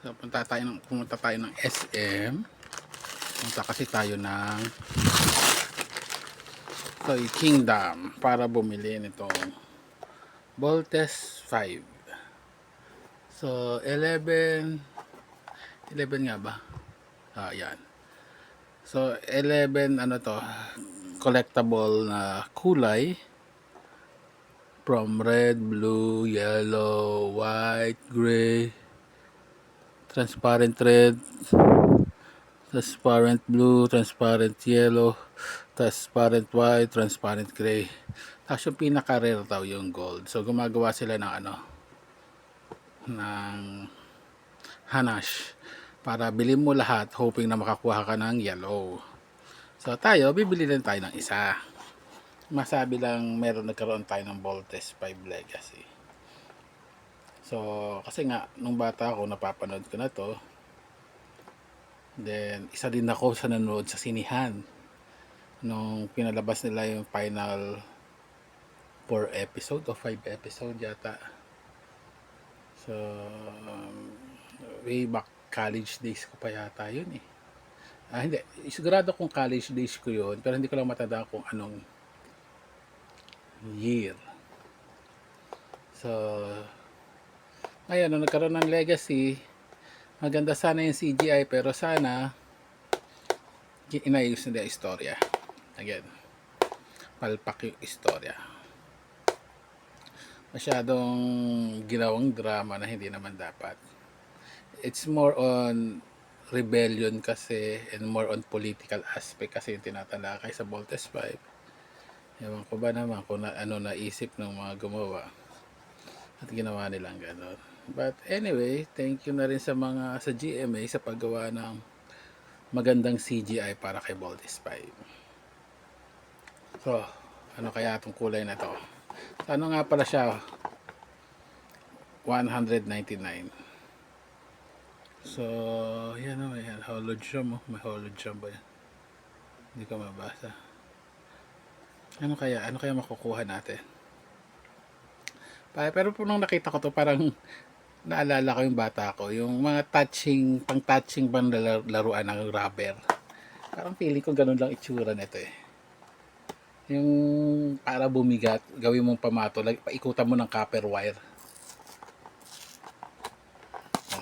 So, punta tayo ng, pumunta tayo ng SM. Punta kasi tayo ng Toy Kingdom para bumili nitong Voltes 5. So, 11 11 nga ba? Ah, yan. So, 11 ano to, collectible na kulay from red, blue, yellow, white, gray, transparent red, transparent blue, transparent yellow, transparent white, transparent gray. Tapos yung pinaka-rare daw yung gold. So gumagawa sila ng ano ng hanash para bilhin mo lahat hoping na makakuha ka ng yellow. So tayo, bibili lang tayo ng isa. Masabi lang meron nagkaroon tayo ng Voltes 5 Legacy. So, kasi nga, nung bata ako, napapanood ko na to. Then, isa din ako sa nanonood sa sinihan. Nung pinalabas nila yung final 4 episode o 5 episode yata. So, um, way back college days ko pa yata yun eh. Ah, hindi. Sigurado kung college days ko yun, pero hindi ko lang matanda kung anong year. So, ngayon, nung nagkaroon ng legacy, maganda sana yung CGI, pero sana, inayos nila yung istorya. Again, palpak yung istorya. Masyadong ginawang drama na hindi naman dapat. It's more on rebellion kasi and more on political aspect kasi yung tinatalakay sa Voltes 5. Ewan ko ba naman kung na, ano naisip ng mga gumawa at ginawa nilang gano'n. But anyway, thank you na rin sa mga sa GMA sa paggawa ng magandang CGI para kay Voltes 5. So, ano kaya itong kulay na to? Ano nga pala siya? 199. So, yan o, yan. Hologram mo. May hologram ba yan? Hindi ko mabasa. Ano kaya? Ano kaya makukuha natin? Pero po nung nakita ko to, parang naalala ko yung bata ko. Yung mga touching, pang touching bang laruan ng rubber. Parang feeling ko ganun lang itsura nito eh. Yung para bumigat, gawin mong pamato, lag- paikutan mo ng copper wire.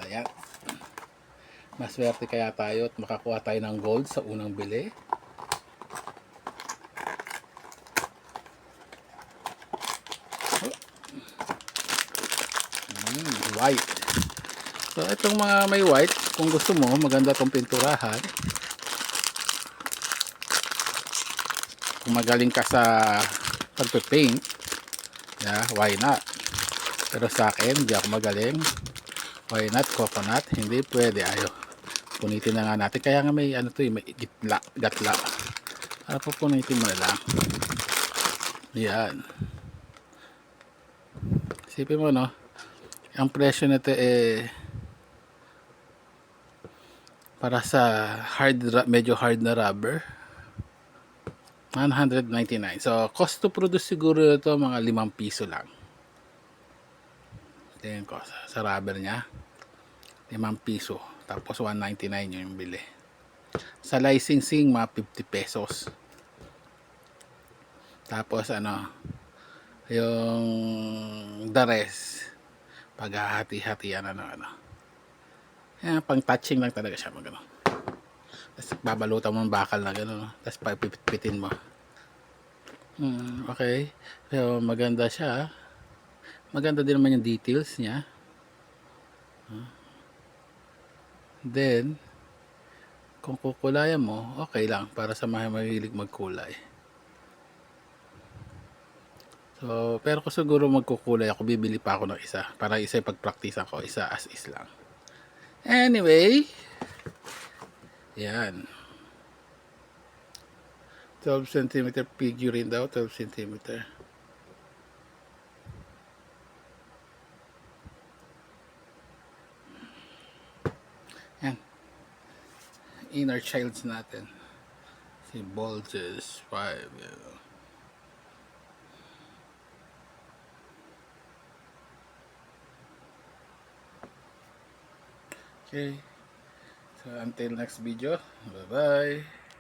Ayan. Maswerte kaya tayo at makakuha tayo ng gold sa unang bili. White. So, itong mga may white, kung gusto mo, maganda itong pinturahan. Kung magaling ka sa pagpe-paint, yeah, why not? Pero sa akin, hindi ako magaling. Why not coconut? Hindi pwede. Ayo. Punitin na nga natin. Kaya nga may ano to eh, may gitla, gatla. Para po punitin mo na lang. Yan. Isipin mo no, ang presyo nito eh para sa hard medyo hard na rubber 199 so cost to produce siguro ito mga 5 piso lang. Tingin ko sa rubber nya 5 piso. Tapos 199 yung bili. Sa licensing mga 50 pesos. Tapos ano yung the rest paghahati-hatian ano ano. Yan, pang touching lang talaga siya magano tapos babalutan mo ng bakal na gano'n tapos papipitin mo. Hmm, okay. So maganda siya maganda din naman yung details niya. Hmm. then kung kukulayan mo okay lang para sa mga mahilig magkulay So, pero kung siguro magkukulay ako, bibili pa ako ng isa. Para isa yung pag-practice ako, isa as is lang. Anyway, yan. 12 cm figurine daw, 12 cm. Yan. Inner childs natin. Si Bulges 5. Yan. Okay. So until next video. Bye-bye.